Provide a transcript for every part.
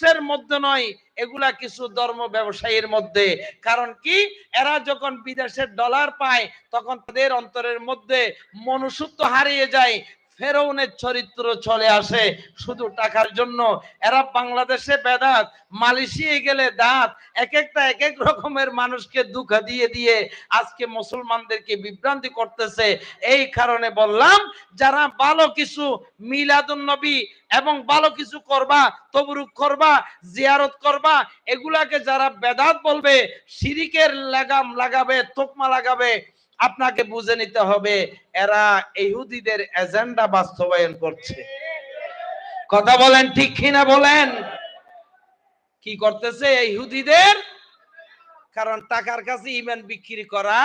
মানুষের মধ্যে নয়, এগুলা কিছু ধর্ম ব্যবসায়ীর মধ্যে। কারণ কি? এরা যখন বিদেশের ডলার পায়, তখন তাদের অন্তরের মধ্যে মনুষ্যত্ব হারিয়ে যায়। ফেরৌনের চরিত্র চলে আসে। শুধু টাকার জন্য। এরা বাংলাদেশে বেদাত, মালয়েশিয়ায় গেলে দাঁত এক একটা এক এক রকমের মানুষকে দুঃখ দিয়ে দিয়ে আজকে মুসলমানদেরকে বিভ্রান্তি করতেছে। এই কারণে বললাম, যারা ভালো কিছু মিলাদুন নবী এবং ভালো কিছু করবা, তবরুক করবা, জিয়ারত করবা, এগুলাকে যারা বেদাত বলবে, শিরিকের লাগাম লাগাবে, তোকমা লাগাবে আপনাকে বুঝে নিতে হবে, এরা ইহুদিদের এজেন্ডা বাস্তবায়ন করছে। কথা বলেন ঠিক কিনা বলেন? কি করতেছে ইহুদিদের? কারণ টাকার কাছে ইমান বিক্রি করা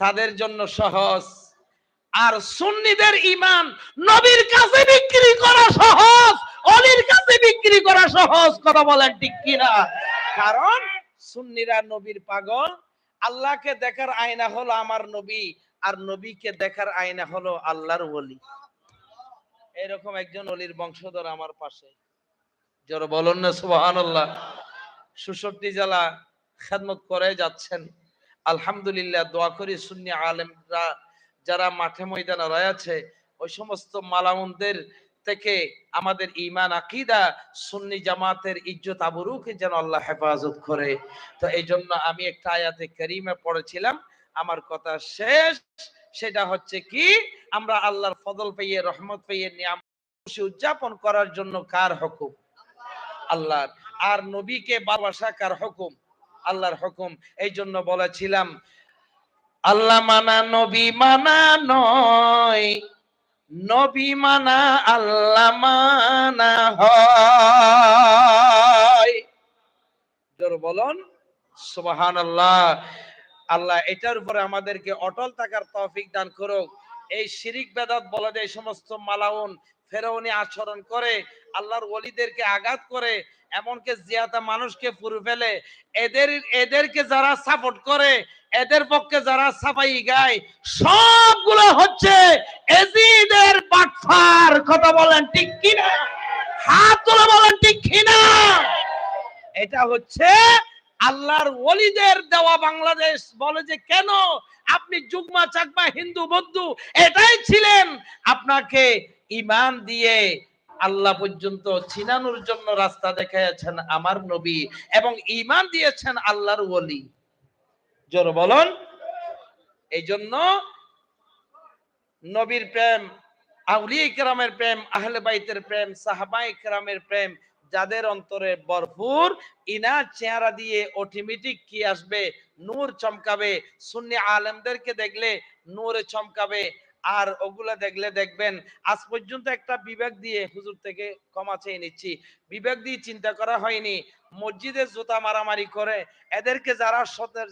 তাদের জন্য সহজ। আর সুন্নিদের ইমান নবীর কাছে বিক্রি করা সহজ, অলির কাছে বিক্রি করা সহজ, কথা বলেন ঠিক কিনা? কারণ সুন্নিরা নবীর পাগল আল্লাহকে দেখার আয়না হলো আমার নবী, আর নবীকে দেখার আয়না হলো আল্লাহর ওলি। এরকম একজন অলির বংশধর আমার পাশে। যারা বলুন না, সুবহানাল্লাহ। সুষট্টি জেলা খেদমত করে যাচ্ছেন। আলহামদুলিল্লাহ, দোয়া করি সুন্নি আলেমরা যারা মাঠে ময়দানে রয়েছে, ওই সমস্ত মালামুনদের থেকে আমাদের ইমান আকিদা, সুন্নি জামাতের ইজ্জত আবরুকে যেন আল্লাহ হেফাজত করে। তো এই জন্য আমি একটা আয়াতে করিমে পড়েছিলাম, আমার কথা শেষ। সেটা হচ্ছে কি, আমরা আল্লাহর ফদল পেয়ে, রহমত পেয়ে নিয়াম খুশি উদযাপন করার জন্য কার হুকুম? আল্লাহর। আর নবীকে ভালোবাসা কার হুকুম? আল্লাহর হুকুম। এই জন্য বলেছিলাম, আল্লাহ মানা নবী মানা নয় নবী মানা, আল্লাহ মানা হয়। বলুন সুবাহান আল্লাহ আল্লাহ এটার উপরে আমাদেরকে অটল থাকার তৌফিক দান করুক। এই শিরিক বেদাত বলা এই সমস্ত মালাউন ফেরাউনি আচরণ করে, আল্লাহর ওলিদেরকে আঘাত করে, এমনকি জিয়াতা মানুষকে পুরো ফেলে, এদের, এদেরকে যারা সাপোর্ট করে এদের পক্ষে যারা সাফাই গায়, সবগুলো হচ্ছে এজিদের বাটফার। কথা বলেন ঠিক কিনা? হাত তুলে বলেন ঠিক কিনা? এটা হচ্ছে আল্লাহর ওলিদের দেওয়া বাংলাদেশ। বলে যে, কেন? আপনি যুগমা, চাকমা, হিন্দু, বৌদ্ধ, এটাই ছিলেন। আপনাকে ইমান দিয়ে আল্লাহ পর্যন্ত ছিনানোর জন্য রাস্তা দেখাইয়াছেন আমার নবী এবং ইমান দিয়েছেন আল্লাহর ওলি। জোর বলন। এই জন্য নবীর প্রেম, আউলিয়া ইকরামের প্রেম, আহলে বাইতের প্রেম সাহাবাই কেরামের প্রেম, যাদের অন্তরে ভরপুর ইনা চেহারা দিয়ে অটোমেটিক কি আসবে? নূর চমকাবে। সুন্নি আলেমদেরকে দেখলে নূরে চমকাবে। আর ওগুলা দেখলে দেখবেন, আজ পর্যন্ত একটা বিবেক দিয়ে হুজুর থেকে ক্ষমা চেয়ে নিচ্ছি। বিবেক দিয়ে চিন্তা করা হয়নি, মসজিদে জুতা মারামারি করে, এদেরকে যারা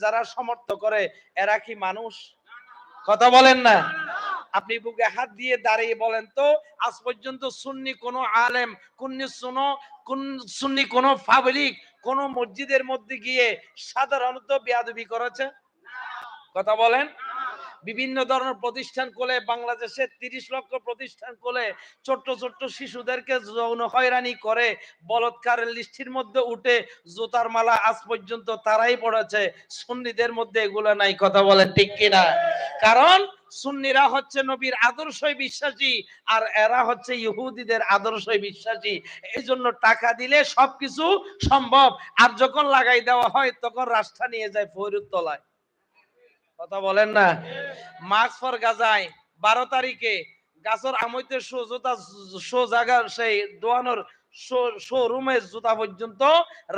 যারা সমর্থ করে, এরা কি মানুষ? কথা বলেন না। আপনি বুকে হাত দিয়ে দাঁড়িয়ে বলেন তো, আজ পর্যন্ত সুন্নি কোন আলেম, কুন্নি শুনো কোন, সুন্নি কোন পাবলিক কোন মসজিদের মধ্যে গিয়ে সাধারণত বেয়াদবি করেছে? কথা বলেন। বিভিন্ন ধরনের প্রতিষ্ঠান কোলে বাংলাদেশে তিরিশ লক্ষ প্রতিষ্ঠান কোলে ছোট্ট ছোট্ট শিশুদেরকে যৌন হয়রানি করে, বলৎকারের লিস্টির মধ্যে উঠে জুতার মালা আজ পর্যন্ত তারাই পড়েছে সুন্নিদের মধ্যে এগুলো নাই, কথা বলেন ঠিক কিনা? কারণ সুন্নিরা হচ্ছে নবীর আদর্শই বিশ্বাসী, আর এরা হচ্ছে ইহুদিদের আদর্শই বিশ্বাসী। এই জন্য টাকা দিলে সবকিছু সম্ভব, আর যখন লাগাই দেওয়া হয়, তখন রাস্তা নিয়ে যায় ফরিদ তলায় কথা বলেন না। মার্চ ফর গাজায় বারো তারিখে গাছর আমইতে শো জুতা, শো জায়গা সেই দোয়ানোর শোরুমে জুতা পর্যন্ত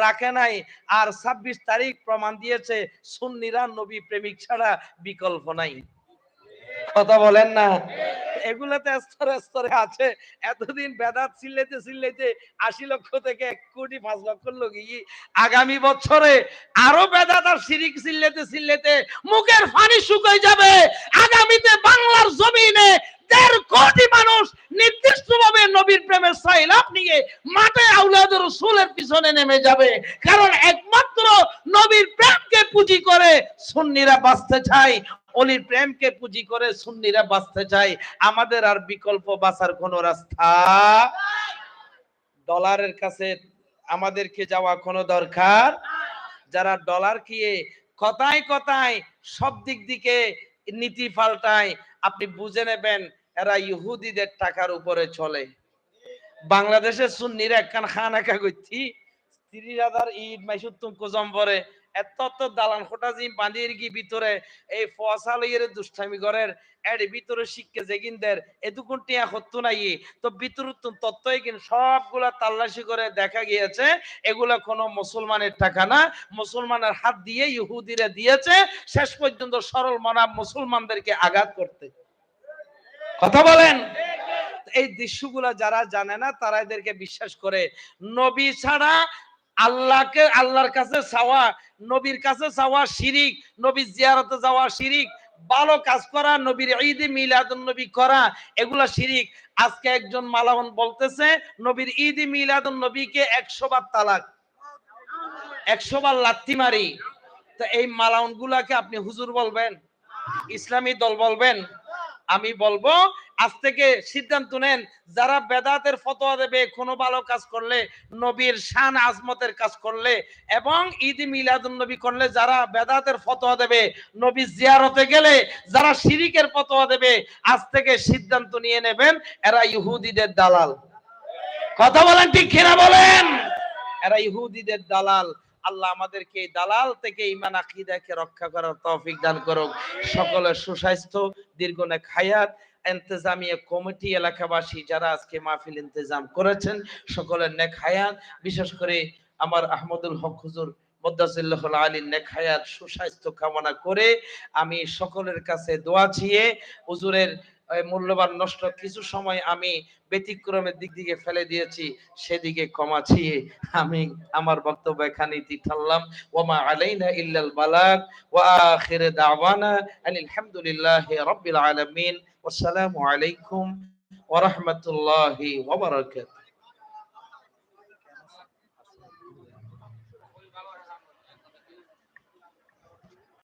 রাখে নাই। আর ছাব্বিশ তারিখ প্রমাণ দিয়েছে, সুন্নিরা নবী প্রেমিক ছাড়া বিকল্প নাই। কথা বলেন না। এগুলাতে স্তরে স্তরে আছে। এতদিন বেদাত চিল্লাইতে চিল্লাইতে আশি লক্ষ থেকে এক কোটি পাঁচ লক্ষ লোক আগামী বছরে আরও বেদাত আর সিরিক চিল্লাইতে চিল্লাইতে মুখের ফানি শুকাই যাবে। আগামীতে বাংলার জমিনে দেড় কোটি মানুষ নির্দিষ্ট ভাবে নবীর প্রেমের সাইলাপ নিয়ে মাঠে আউলাদের রসুলের পিছনে নেমে যাবে। কারণ একমাত্র নবীর প্রেমকে পুঁজি করে সুন্নিরা বাঁচতে চায়। অলির প্রেমকে পুঁজি করে সুন্নিরা বাঁচতে চায়। আমাদের আর বিকল্প বাঁচার কোন রাস্তা ডলারের কাছে আমাদেরকে যাওয়া কোনো দরকার? যারা ডলার কিয়ে কথায় কথায় সব দিক দিকে নীতি পাল্টায়, আপনি বুঝে নেবেন এরা ইহুদিদের টাকার উপরে চলে। বাংলাদেশের সুন্নিরা একখান খান একা করছি, তিরিশ হাজার ইট মাইসুত্তুম কুজম পরে এত দালান খোটা ভিতরে, এই ফসা লইয়ের দুষ্টামি ঘরের, এর ভিতরে যেগিনদের এদুকুন টিয়া নাই। তো ভিতর তত্ত্ব এগিন সবগুলা তাল্লাশি করে দেখা গিয়েছে, এগুলা কোনো মুসলমানের টাকা না। মুসলমানের হাত দিয়ে ইহুদিরা দিয়েছে, শেষ পর্যন্ত সরল মনাব মুসলমানদেরকে আঘাত করতে। কথা বলেন? এই দৃশ্যগুলা যারা জানে না, তারা এদেরকে বিশ্বাস করে। নবী ছাড়া আল্লাহকে, আল্লাহর কাছে চাওয়া, নবীর কাছে চাওয়া শিরিক নবীর জিয়ারতে যাওয়া শিরিক, ভালো কাজ করা, নবীর ঈদে মিলাদুন নবী করা, এগুলা শিরিক। আজকে একজন মালাহন বলতেছে, নবীর ঈদে মিলাদুন নবীকে একশো বার তালাক, একশো বার লাত্তি মারি। তো এই মালাউন গুলাকে আপনি হুজুর বলবেন, ইসলামী দল বলবেন, আমি বলব আজ থেকে সিদ্ধান্ত নেন, যারা বেদাতের ফতোয়া দেবে, কোনো ভালো কাজ করলে, নবীর শান আজমতের কাজ করলে, এবং ঈদ মিলাদুন নবী করলে যারা বেদাতের ফতোয়া দেবে, নবী জিয়ারতে গেলে যারা শিরিকের ফতোয়া দেবে, আজ থেকে সিদ্ধান্ত নিয়ে নেবেন, এরা ইহুদিদের দালাল। কথা বলেন ঠিক কিনা বলেন? এরা ইহুদিদের দালাল। আল্লাহ আমাদেরকে এই দালাল থেকে ইমান আকিদাকে রক্ষা করার তৌফিক দান করুক। সকলের সুস্বাস্থ্য দীর্ঘনেক হায়াত। ইন্তেজামিয়া কমিটি এলাকাবাসী যারা আজকে মাহফিল ইন্তেজাম করেছেন, সকলের নেক হায়াত। বিশেষ করে আমার আহমদুল হক হুজুর মদ্দাসুল্লাহুল আলী নেক হায়াত, সুস্বাস্থ্য কামনা করে আমি সকলের কাছে দোয়া চিয়ে হুজুরের মূল্যবান নষ্ট কিছু সময় আমি ব্যতিক্রমের দিক দিকে ফেলে দিয়েছি, সেদিকে ক্ষমা ছিয়ে আমি আমার বক্তব্য এখানে ঠাললাম ওমা আলাইনা ইল্লাল বালাগ, ওয়া আখির দাওয়ানা আলহামদুলিল্লাহি রাব্বিল আলামিন। ওয়াসসালামু আলাইকুম ওয়া রাহমাতুল্লাহি ওয়া বারাকাতুহু।